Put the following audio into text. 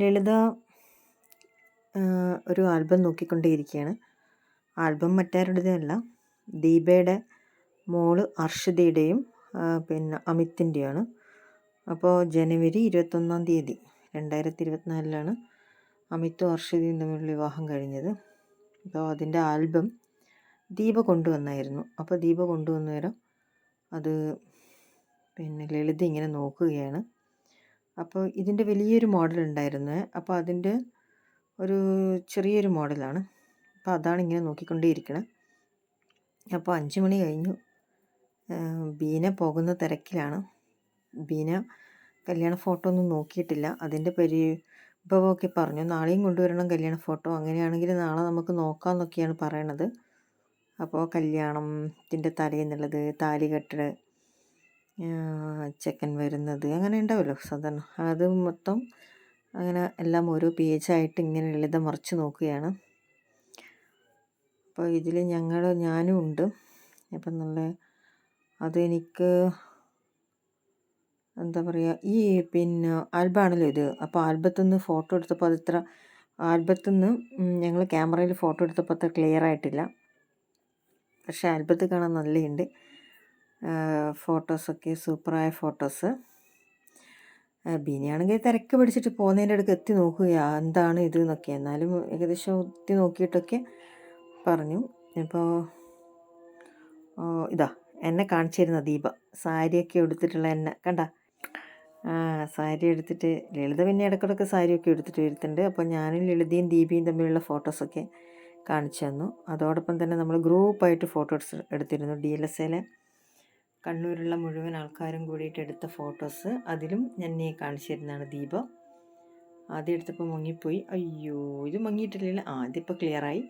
ലളിത ഒരു album നോക്കിക്കൊണ്ടേയിരിക്കുകയാണ് album മറ്റാരുടേതല്ല. ദീപയുടെ മോൾ അർഷിതയുടെയും പിന്നെ അമിത്തിന്റെയാണ് അപ്പോൾ ജനുവരി ഇരുപത്തൊന്നാം തീയതി രണ്ടായിരത്തി ഇരുപത്തിനാലിലാണ് അമിത്തും അർഷിതയും തമ്മിലുള്ള വിവാഹം കഴിഞ്ഞത്. അപ്പോൾ അതിന്റെ ആൽബം ദീപ കൊണ്ടുവന്നായിരുന്നു. അപ്പോൾ ദീപ കൊണ്ടുവന്നേരം അത് പിന്നെ ലളിത ഇങ്ങനെ നോക്കുകയാണ്. അപ്പോൾ ഇതിന്റെ വലിയൊരു മോഡൽ ഉണ്ടായിരുന്നു. അപ്പോൾ അതിന്റെ ഒരു ചെറിയൊരു മോഡലാണ്. അപ്പോൾ അതാണ് ഇങ്ങനെ നോക്കിക്കൊണ്ടേയിരിക്കണേ. അപ്പോൾ അഞ്ച് മണി കഴിഞ്ഞു. ബീന പോകുന്ന തിരക്കിലാണ്. ബീന കല്യാണ ഫോട്ടോ ഒന്നും നോക്കിയിട്ടില്ല. അതിന്റെ പരിഭവമൊക്കെ പറഞ്ഞു. നാളെയും കൊണ്ടുവരണം കല്യാണ ഫോട്ടോ. അങ്ങനെയാണെങ്കിൽ നാളെ നമുക്ക് നോക്കാമെന്നൊക്കെയാണ് പറയണത്. അപ്പോൾ കല്യാണത്തിന്റെ തലേന്നുള്ളത് താലികെട്ട് ചെക്കൻ വരുന്നത്. അങ്ങനെ ഉണ്ടാവുമല്ലോ സാധാരണ. അത് മൊത്തം അങ്ങനെ എല്ലാം ഓരോ പേജായിട്ട് ഇങ്ങനെ ലളിത മറിച്ച് നോക്കുകയാണ്. അപ്പോൾ ഇതിൽ ഞങ്ങൾ ഞാനും ഉണ്ട്. അപ്പം നല്ല അതെനിക്ക് എന്താ പറയുക ഈ പിന്നെ ആൽബാണല്ലോ ഇത്. അപ്പോൾ ആൽബത്തിൽ നിന്ന് ഫോട്ടോ എടുത്തപ്പോൾ അത് ഇത്ര ആൽബത്തിൽ നിന്ന് ഞങ്ങൾ ക്യാമറയിൽ ഫോട്ടോ എടുത്തപ്പോൾ അത്ര ക്ലിയർ ആയിട്ടില്ല. പക്ഷേ ആൽബത്തിൽ കാണാൻ നല്ലതുണ്ട് ഫോട്ടോസൊക്കെ സൂപ്പറായ ഫോട്ടോസ്. ബിനിയാണെങ്കിൽ തിരക്ക് പിടിച്ചിട്ട് പോകുന്നതിന്റെ അടുക്ക് എത്തി നോക്കുകയാണ് എന്താണ് ഇത് എന്നൊക്കെ. എന്നാലും ഏകദേശം എത്തി നോക്കിയിട്ടൊക്കെ പറഞ്ഞു. ഇപ്പോൾ ഇതാ എന്നെ കാണിച്ചിരുന്ന ദീപ. സാരിയൊക്കെ എടുത്തിട്ടുള്ള എന്നെ. കണ്ട? സാരി എടുത്തിട്ട് ലളിത പിന്നെ ഇടയ്ക്കിടയ്ക്ക് സാരിയൊക്കെ എടുത്തിട്ട് വരുത്തുന്നുണ്ട് അപ്പോൾ ഞാനും ലളിതയും ദീപിയും തമ്മിലുള്ള ഫോട്ടോസൊക്കെ കാണിച്ചു തന്നു. അതോടൊപ്പം തന്നെ നമ്മൾ ഗ്രൂപ്പായിട്ട് ഫോട്ടോസ് എടുത്തിരുന്നു. ഡി എൽ എസ് എയിലെ കണ്ണൂരുള്ള മുഴുവൻ ആൾക്കാരും കൂടിയിട്ട് എടുത്ത ഫോട്ടോസ്. അതിലും ഞാൻ നീ കാണിച്ചിരുന്നതാണ് ദീപ. ആദ്യം എടുത്തപ്പോൾ മുങ്ങിപ്പോയി. അയ്യോ ഇത് മുങ്ങിയിട്ടില്ലല്ലോ. ആദ്യം ഇതിപ്പോൾ ക്ലിയറായി